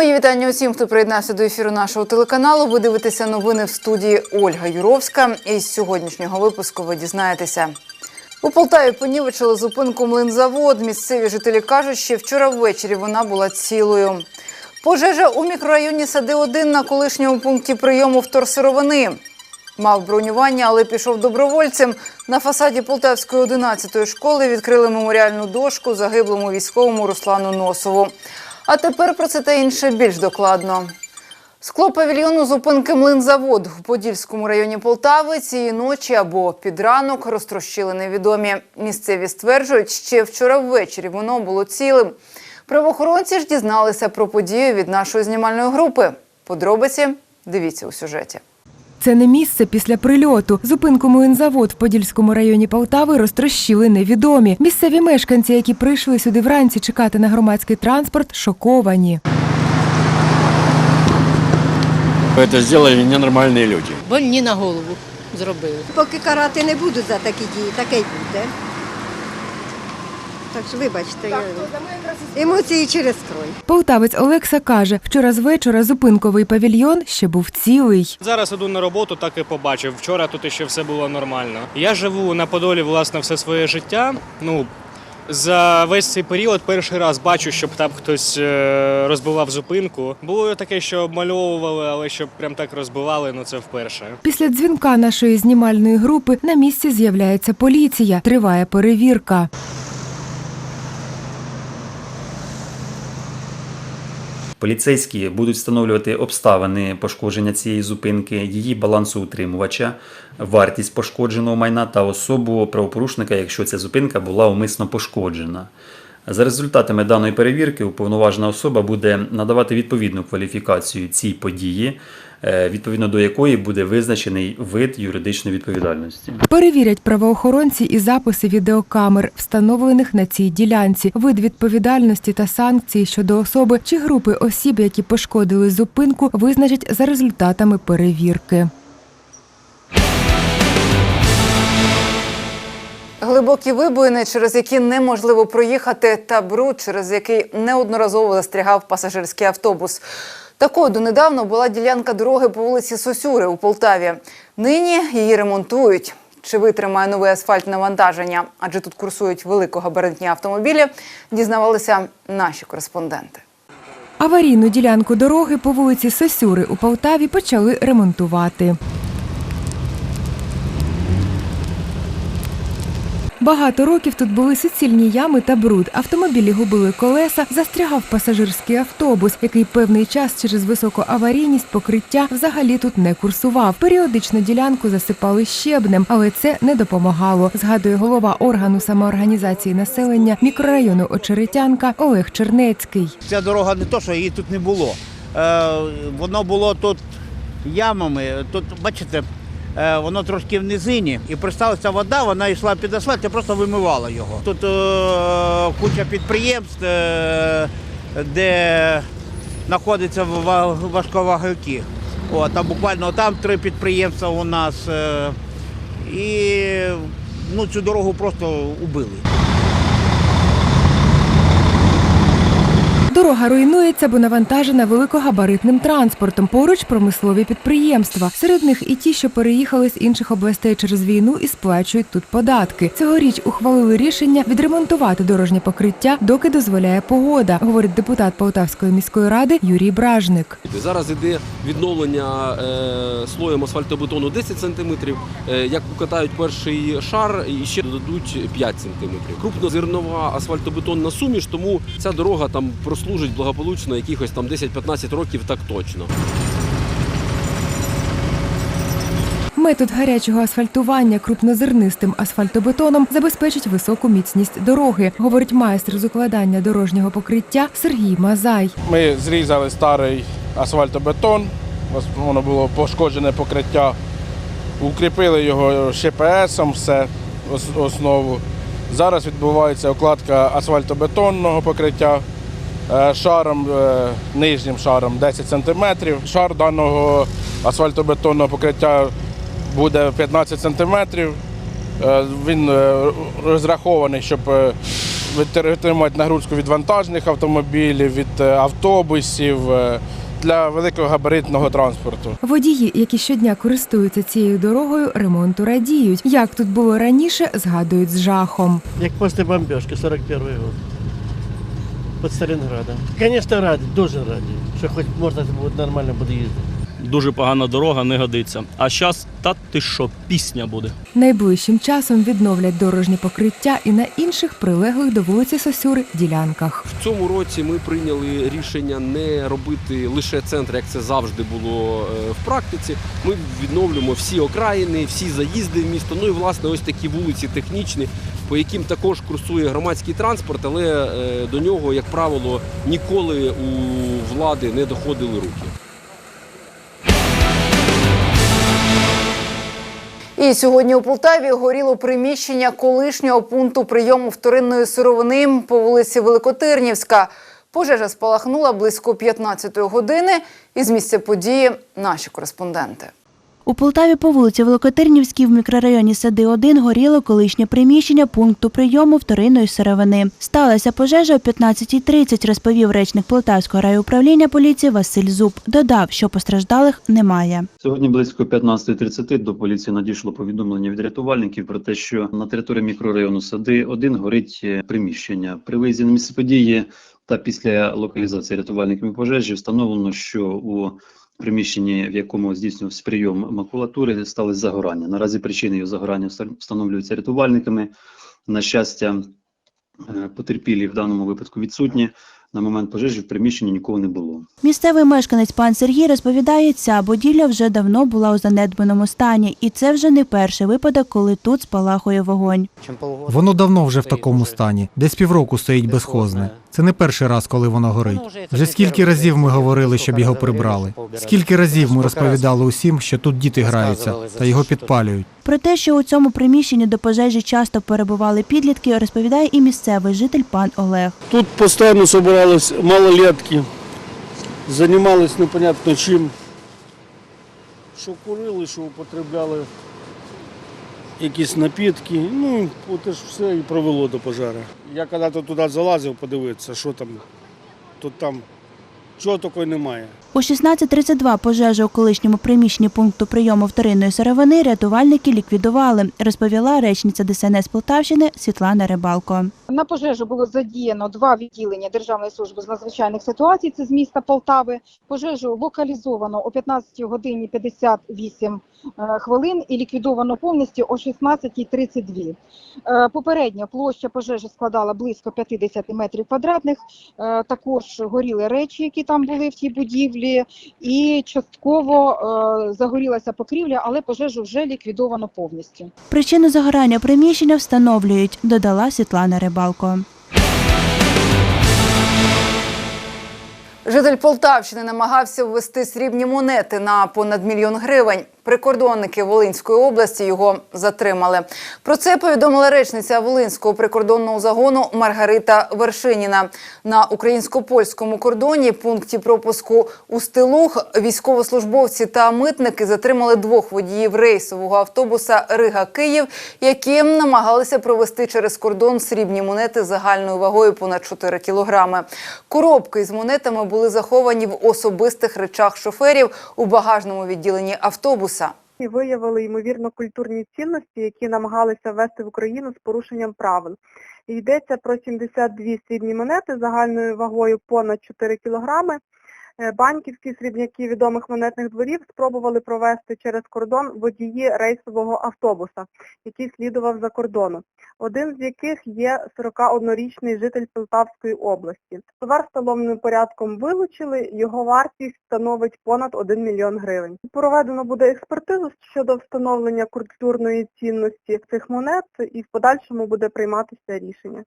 Мої вітання усім, хто приєднався до ефіру нашого телеканалу. Ви дивитеся новини в студії Ольга Юровська. І з сьогоднішнього випуску ви дізнаєтеся. У Полтаві понівечили зупинку млинзавод. Місцеві жителі кажуть, що вчора ввечері вона була цілою. Пожежа у мікрорайоні Сади 1 на колишньому пункті прийому вторсировини. Мав бронювання, але пішов добровольцем. На фасаді Полтавської 11-ї школи відкрили меморіальну дошку загиблому військовому Руслану Носову. А тепер про це та інше більш докладно. Скло павільйону зупинки млинзавод у Подільському районі Полтави цієї ночі або під ранок розтрощили невідомі. Місцеві стверджують, ще вчора ввечері воно було цілим. Правоохоронці ж дізналися про подію від нашої знімальної групи. Подробиці дивіться у сюжеті. Це не місце після прильоту. Зупинку млинзавод в Подільському районі Полтави розтрощили невідомі. Місцеві мешканці, які прийшли сюди вранці чекати на громадський транспорт, шоковані. Це зробили ненормальні люди. Больні на голову зробили. Поки карати не буду за такі дії, таке й буде. Так що вибачте, я... емоції через крой. Полтавець Олекса каже, вчора з вечора зупинковий павільйон ще був цілий. Зараз іду на роботу, так і побачив. Вчора тут ще все було нормально. Я живу на Подолі власне все своє життя. Ну за весь цей період перший раз бачу, щоб там хтось е, розбивав зупинку. Було таке, що обмальовували, але щоб прям так розбивали, ну це вперше. Після дзвінка нашої знімальної групи на місці з'являється поліція. Триває перевірка. Поліцейські будуть встановлювати обставини пошкодження цієї зупинки, її балансоутримувача, вартість пошкодженого майна та особу правопорушника, якщо ця зупинка була умисно пошкоджена. За результатами даної перевірки уповноважена особа буде надавати відповідну кваліфікацію цій події, е, відповідно до якої буде визначений вид юридичної відповідальності. Перевірять правоохоронці і записи відеокамер, встановлених на цій ділянці, вид відповідальності та санкції щодо особи чи групи осіб, які пошкодили зупинку, визначать за результатами перевірки. Глибокі вибоїни, через які неможливо проїхати, та бруд, через який неодноразово застрягав пасажирський автобус. Такою донедавна була ділянка дороги по вулиці Сосюри у Полтаві. Нині її ремонтують. Чи витримає новий асфальт навантаження? Адже тут курсують великогабаритні автомобілі, дізнавалися наші кореспонденти. Аварійну ділянку дороги по вулиці Сосюри у Полтаві почали ремонтувати. Багато років тут були суцільні ями та бруд. Автомобілі губили колеса, застрягав пасажирський автобус, який певний час через високу аварійність покриття взагалі тут не курсував. Періодично ділянку засипали щебнем, але це не допомагало. Згадує голова органу самоорганізації населення мікрорайону Очеретянка Олег Чернецький. Ця дорога не то, що її тут не було. Е, воно було тут ямами. Тут, бачите, воно трошки в низині. І присталася вода, вона йшла під асфальт і просто вимивала його. Тут е, куча підприємств, е, де знаходяться ва- важковаговики. От, буквально там три підприємства у нас. Е, і ну, цю дорогу просто убили. Дорога руйнується, бо навантажена великогабаритним транспортом. Поруч промислові підприємства. Серед них і ті, що переїхали з інших областей через війну і сплачують тут податки. Цьогоріч ухвалили рішення відремонтувати дорожнє покриття, доки дозволяє погода, говорить депутат Полтавської міської ради Юрій Бражник. Зараз іде відновлення е, слоєм асфальтобетону 10 см. Е, як укатають перший шар, і ще додадуть 5 см. Крупнозернова асфальтобетонна суміш, тому ця дорога там прослужить благополучно якихось там 10-15 років так точно. Метод гарячого асфальтування крупнозернистим асфальтобетоном забезпечить високу міцність дороги, говорить майстер з укладання дорожнього покриття Сергій Мазай. Ми зрізали старий асфальтобетон, воно було пошкоджене покриття, укріпили його ШПСом, все, основу. Зараз відбувається окладка асфальтобетонного покриття шаром, е, нижнім шаром 10 см. Шар даного асфальтобетонного покриття буде 15 см. Е, Він е, розрахований, щоб е, витримують нагрузку від вантажних автомобілів, від е, автобусів е, для великогабаритного транспорту. Водії, які щодня користуються цією дорогою, ремонту радіють. Як тут було раніше, згадують з жахом. Як після бомбежки, 41 год. Під Сталінградом. Звісно, раді, дуже раді, що хоч можна буде нормально буде їздити. Дуже погана дорога, не годиться. А зараз, та ти що, пісня буде. Найближчим часом відновлять дорожні покриття і на інших прилеглих до вулиці Сосюри ділянках. В цьому році ми прийняли рішення не робити лише центр, як це завжди було е, в практиці. Ми відновлюємо всі окраїни, всі заїзди в місто. Ну і власне ось такі вулиці технічні, по яким також курсує громадський транспорт, але е, до нього, як правило, ніколи у влади не доходили руки. І сьогодні у Полтаві горіло приміщення колишнього пункту прийому вторинної сировини по вулиці Великотирнівська. Пожежа спалахнула близько 15-ї години. Із місця події наші кореспонденти. У Полтаві по вулиці Великотирнівській в мікрорайоні Сади 1 горіло колишнє приміщення пункту прийому вторинної сировини. Сталася пожежа о 15.30, розповів речник Полтавського райуправління поліції Василь Зуб. Додав, що постраждалих немає. Сьогодні близько 15.30 до поліції надійшло повідомлення від рятувальників про те, що на території мікрорайону Сади 1 горить е, приміщення. При виїзді на місце події та після локалізації рятувальниками пожежі встановлено, що у приміщенні, в якому здійснювався прийом макулатури, стали загорання. Наразі причини його загорання вста- встановлюються рятувальниками. На щастя, е, потерпілі в даному випадку відсутні. На момент пожежі в приміщенні нікого не було. Місцевий мешканець пан Сергій розповідає, ця будівля вже давно була у занедбаному стані, і це вже не перший випадок, коли тут спалахує вогонь. Воно давно вже в такому стані. Десь півроку стоїть безхозне. Це не перший раз, коли воно горить. Вже скільки разів ми говорили, щоб його прибрали. Скільки разів ми розповідали усім, що тут діти граються та його підпалюють. Про те, що у цьому приміщенні до пожежі часто перебували підлітки, розповідає і місцевий житель пан Олег. Тут постійно збирались малолетки, займалися непонятно чим. Що курили, що употребляли якісь напітки. Ну, от ж все і привело до пожежі. Я коли туди залазив, подивитися, що там, то там чого такого немає. У 16.32 пожежу у колишньому приміщенні пункту прийому вторинної сировини рятувальники ліквідували, розповіла речниця ДСНС Полтавщини Світлана Рибалко. На пожежу було задіяно два відділення Державної служби з надзвичайних ситуацій. Це з міста Полтави. Пожежу локалізовано о 15 годині 58 е, хвилин і ліквідовано повністю о 16.32. Е, Попередньо площа пожежі складала близько 50 метрів квадратних. Е, Також горіли речі, які там були в тій будівлі, і частково е, загорілася покрівля, але пожежу вже ліквідовано повністю. Причину загорання приміщення встановлюють, додала Світлана Рибалко. Житель Полтавщини намагався ввести срібні монети на понад мільйон гривень. Прикордонники Волинської області його затримали. Про це повідомила речниця Волинського прикордонного загону Маргарита Вершиніна. На українсько-польському кордоні пункті пропуску у Стилух військовослужбовці та митники затримали двох водіїв рейсового автобуса Рига Київ, які намагалися провести через кордон срібні монети загальною вагою понад 4 кілограми. Коробки з монетами були заховані в особистих речах шоферів у багажному відділенні автобуса. І виявили ймовірно культурні цінності, які намагалися ввести в Україну з порушенням правил. Йдеться про 72 срібні монети загальною вагою понад 4 кілограми. Е, Банківські срібняки відомих монетних дворів спробували провести через кордон водії рейсового автобуса, який слідував за кордону. Один з яких є 41-річний житель Полтавської області. Товар столовним порядком вилучили, його вартість становить понад 1 мільйон гривень. Проведено буде експертизу щодо встановлення культурної цінності цих монет і в подальшому буде прийматися рішення.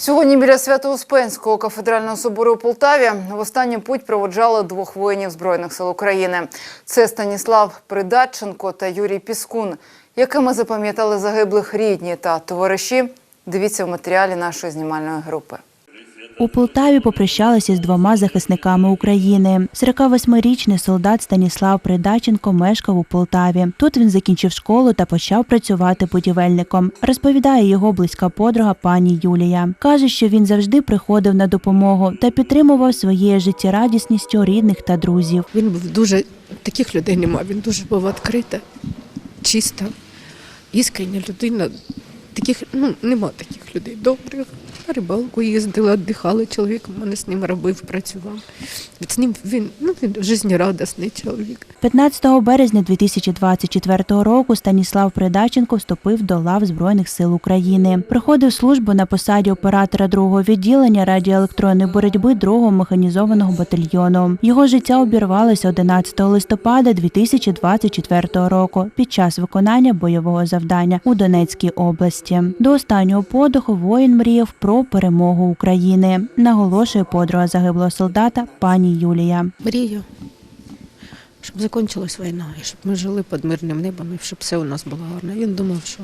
Сьогодні біля Свято-Успенського кафедрального собору у Полтаві в останню путь проводжали двох воїнів Збройних сил України. Це Станіслав Придатченко та Юрій Піскун, якими запам'ятали загиблих рідні та товариші. Дивіться в матеріалі нашої знімальної групи. У Полтаві попрощалися з двома захисниками України. 48-річний солдат Станіслав Придаченко мешкав у Полтаві. Тут він закінчив школу та почав працювати будівельником. Розповідає його близька подруга пані Юлія. Каже, що він завжди приходив на допомогу та підтримував своєю життєрадісністю рідних та друзів. Він був дуже таких людей нема. Він дуже був відкрита, чиста, іскрення людина. Таких ну нема таких людей добрих. Рибалку їздили, віддихали. Чоловік у мене з ним робив, працював. З ним він ну він жизнерадісний чоловік. 15 березня 2024 року Станіслав Придаченко вступив до лав Збройних сил України. Проходив службу на посаді оператора другого відділення радіоелектронної боротьби другого механізованого батальйону. Його життя обірвалося 11 листопада 2024 року під час виконання бойового завдання у Донецькій області. До останнього подиху воїн мріяв про перемогу України. Наголошує подруга загиблого солдата пані Юлія. Мрію, щоб закінчилась війна, і щоб ми жили під мирним небом, і щоб все у нас було гарно. Він думав, що,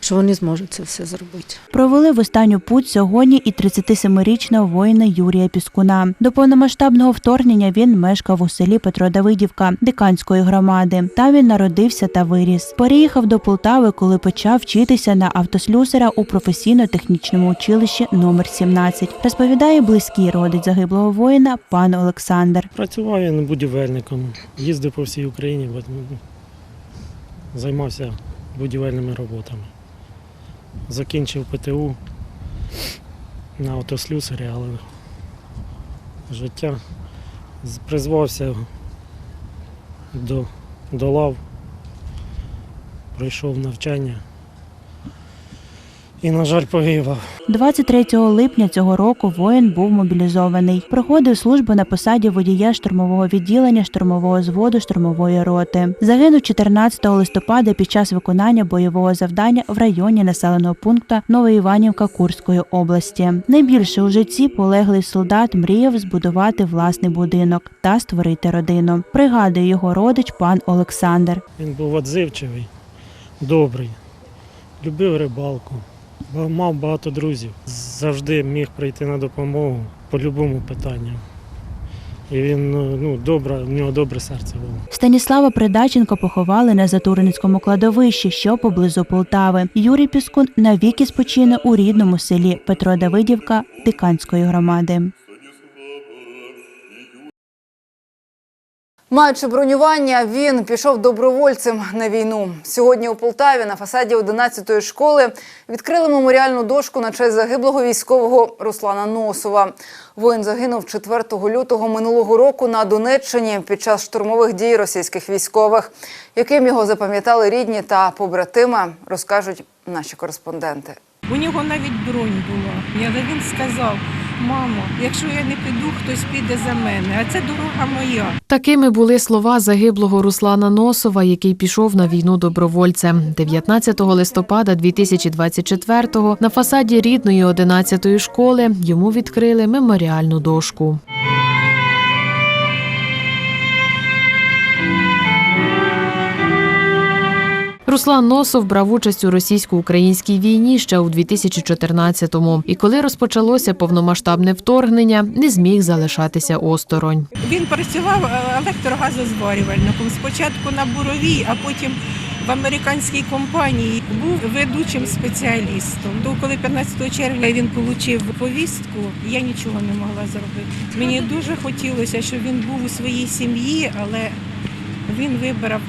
що вони зможуть це все зробити. Провели в останню путь сьогодні і 37-річного воїна Юрія Піскуна. До повномасштабного вторгнення він мешкав у селі Петродавидівка Диканської громади. Там він народився та виріс. Переїхав до Полтави, коли почав вчитися на автослюсара у професійно-технічному училищі номер 17. Розповідає близький родич загиблого воїна пан Олександр. Працював я будівельником, їздив по всій Україні, ну, займався будівельними роботами. Закінчив ПТУ на автослюсарі, але життя призвався до, до лав, пройшов навчання і, на жаль, погибав. 23 липня цього року воїн був мобілізований. Проходив службу на посаді водія штурмового відділення штурмового зводу штурмової роти. Загинув 14 листопада під час виконання бойового завдання в районі населеного пункту Новоіванівка Курської області. Найбільше у житті полеглий солдат мріяв збудувати власний будинок та створити родину. Пригадує його родич пан Олександр. Він був відзивчивий, добрий, любив рибалку, ба- мав багато друзів. Завжди міг прийти на допомогу по будь-якому питанню. І він ну, ну, добре, в нього добре серце було. Станіслава Придаченко поховали на Затуринському кладовищі, що поблизу Полтави. Юрій Піскун навіки спочине у рідному селі Петро Давидівка Диканської громади. Маючи бронювання, він пішов добровольцем на війну. Сьогодні у Полтаві на фасаді 11-ї школи відкрили меморіальну дошку на честь загиблого військового Руслана Носова. Воїн загинув 4 лютого минулого року на Донеччині під час штурмових дій російських військових. Яким його запам'ятали рідні та побратими, розкажуть наші кореспонденти. У нього навіть бронь була. Але він сказав: мамо, якщо я не піду, хтось піде за мене, а це дорога моя. Такими були слова загиблого Руслана Носова, який пішов на війну добровольцем. 19 листопада 2024-го на фасаді рідної 11-ї школи йому відкрили меморіальну дошку. Руслан Носов брав участь у російсько-українській війні ще у 2014-му. І коли розпочалося повномасштабне вторгнення, не зміг залишатися осторонь. Він працював е, спочатку на буровій, а потім в американській компанії був ведучим спеціалістом. То коли 15 червня він отримав повістку, я нічого не могла зробити. Мені дуже хотілося, щоб він був у своїй сім'ї, але він вибрав.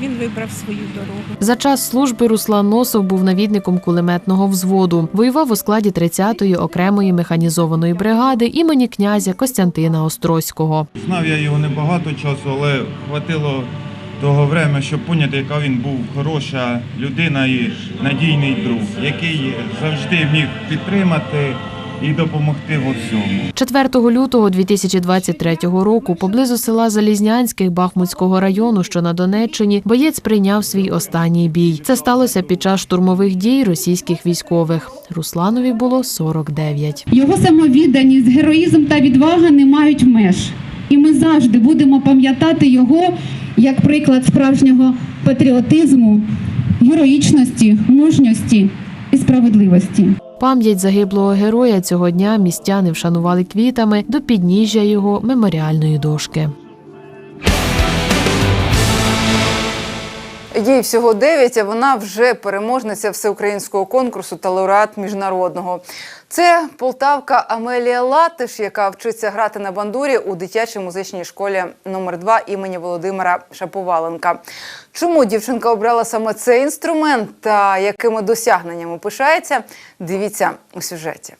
Він вибрав свою дорогу. За час служби Руслан Носов був навідником кулеметного взводу. Воював у складі 30-ї окремої механізованої бригади імені князя Костянтина Острозького. Знав я його небагато часу, але хватило того времени, щоб поняти, яка він був хороша людина і надійний друг, який завжди міг підтримати і допомогти в усьому. 4 лютого 2023 року поблизу села Залізнянських Бахмутського району, що на Донеччині, боєць прийняв свій останній бій. Це сталося під час штурмових дій російських військових. Русланові було 49. Його самовідданість, героїзм та відвага не мають меж. І ми завжди будемо пам'ятати його як приклад справжнього патріотизму, героїчності, мужності справедливості. Пам'ять загиблого героя цього дня містяни вшанували квітами до підніжжя його меморіальної дошки. Їй всього 9, а вона вже переможниця всеукраїнського конкурсу та лауреат міжнародного. Це полтавка Амелія Латиш, яка вчиться грати на бандурі у дитячій музичній школі номер 2 імені Володимира Шаповаленка. Чому дівчинка обрала саме цей інструмент та якими досягненнями пишається? Дивіться у сюжеті.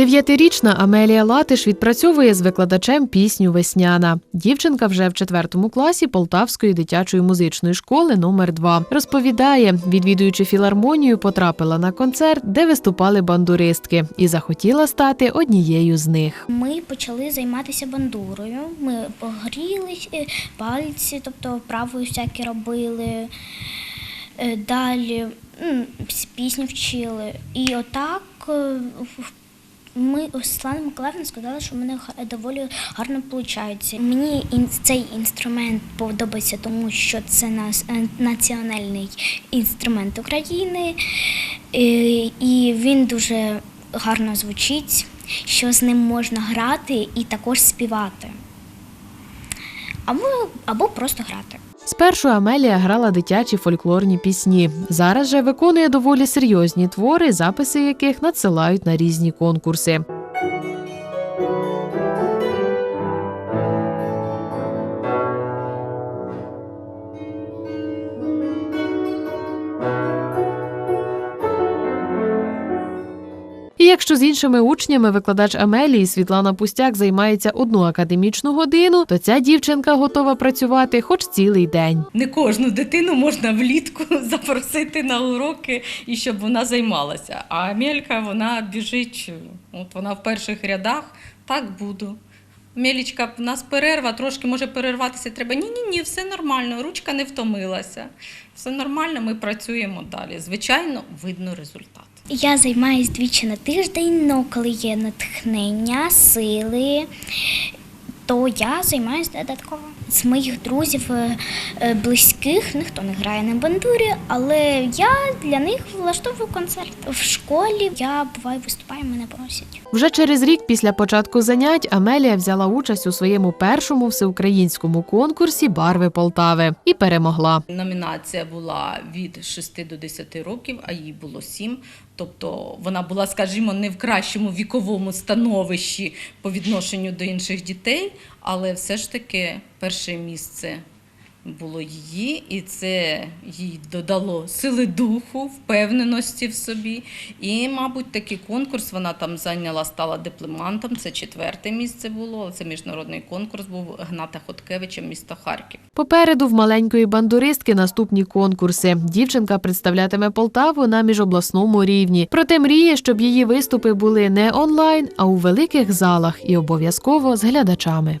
Дев'ятирічна Амелія Латиш відпрацьовує з викладачем пісню Весняна. Дівчинка вже в четвертому класі Полтавської дитячої музичної школи номер 2 Розповідає, відвідуючи філармонію, потрапила на концерт, де виступали бандуристки, і захотіла стати однією з них. Ми почали займатися бандурою. Ми погріли е, пальці, тобто правою всякі робили. Е, Далі пісні вчили. І отак е, ми Світлана Миколаївна сказала, що в мене доволі гарно виходить. Мені цей інструмент подобається, тому що це е, національний інструмент України, Е, і він дуже гарно звучить, що з ним можна грати і також співати. Або, або просто грати. Спершу Амелія грала дитячі фольклорні пісні. Зараз же виконує доволі серйозні твори, записи яких надсилають на різні конкурси. Якщо з іншими учнями викладач Амелії Світлана Пустяк займається одну академічну годину, то ця дівчинка готова працювати хоч цілий день. Не кожну дитину можна влітку запросити на уроки і щоб вона займалася. А Амелька вона біжить, от вона в перших рядах, так буду. Мелічка, у нас перерва, трошки може перерватися треба. Ні, ні, ні, все нормально, ручка не втомилася. Все нормально, ми працюємо далі. Звичайно, видно результат. Я займаюся двічі на тиждень, але коли є натхнення, сили, то я займаюся додатково. З моїх друзів е, е, близьких ніхто не грає на бандурі, але я для них влаштовую концерт. В школі я буваю виступаю, мене просять. Вже через рік після початку занять Амелія взяла участь у своєму першому всеукраїнському конкурсі Барви Полтави і перемогла. Номінація була від 6 до 10 років, а їй було 7. Тобто вона була, скажімо, не в кращому віковому становищі по відношенню до інших дітей, але все ж таки перше місце було її, і це їй додало сили духу, впевненості в собі. І, мабуть, такий конкурс вона там зайняла, стала дипломантом. Це четверте місце було. Це міжнародний конкурс був Гната Хоткевича, місто Харків. Попереду в маленької бандуристки наступні конкурси. Дівчинка представлятиме Полтаву на міжобласному рівні. Проте мріє, щоб її виступи були не онлайн, а у великих залах і обов'язково з глядачами.